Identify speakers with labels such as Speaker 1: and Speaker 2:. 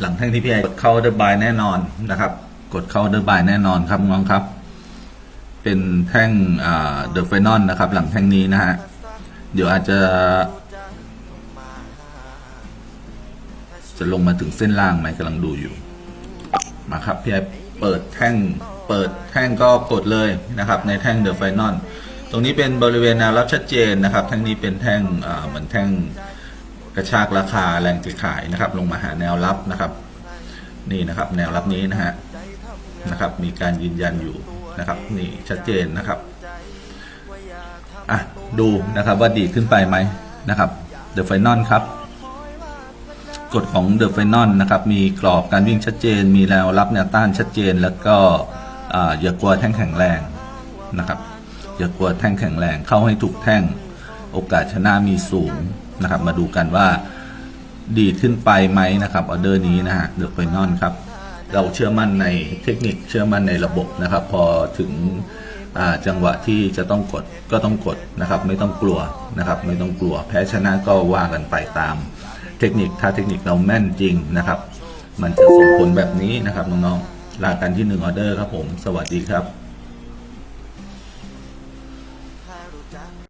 Speaker 1: หลังแท่งที่พี่ไอกดเข้าเดอร์บายแน่นอนนะครับ กดเข้าเดอร์บายแน่นอนครับน้องครับ เป็นแท่งเดอะไฟนอลนะครับ หลังแท่งนี้นะฮะเดี๋ยวอาจจะ จะลงมาถึงเส้นล่างไหมกำลังดูอยู่ มาครับพี่ไอเปิดแท่งเปิดแท่งก็กดเลยนะครับ ในแท่งเดอะไฟนอลตรงนี้เป็นบริเวณแนวรับชัดเจนนะครับ แท่งนี้เป็นแท่งเหมือนแท่ง กระชากราคาแรงซื้อขายนะครับ ลงมาหาแนวรับนะครับ นี่นะครับ แนวรับนี้นะฮะนะครับ มีการยืนยันอยู่นะครับ นี่ชัดเจนนะครับอะดูนะครับว่าดีขึ้นไปไหมนะครับเดอะไฟนอลครับกฎของ The f i n a l นะครับ มีกรอบการวิ่งชัดเจน มีแนวรับแนวต้านชัดเจน แล้วก็อ่าอย่ากลัวแท่งแข็งแรงนะครับ อย่ากลัวแท่งแข็งแรงเข้าให้ถูกแท่ง โอกาสชนะมีสูงนะครับ มาดูกันว่าดีขึ้นไปไหมนะครับออเดอร์นี้นะฮะเดอะไฟนอลครับเราเชื่อมั่นในเทคนิคเชื่อมั่นในระบบนะครับ พอถึงจังหวะที่จะต้องกดก็ต้องกดนะครับ ไม่ต้องกลัวนะครับ ไม่ต้องกลัว แพ้ชนะก็ว่ากันไปตาม เทคนิคถ้าเทคนิคเราแม่นจริงนะครับ มันจะส่งผลแบบนี้นะครับน้องๆลากันที่หนึ่งออเดอร์ครับผม สวัสดีครับ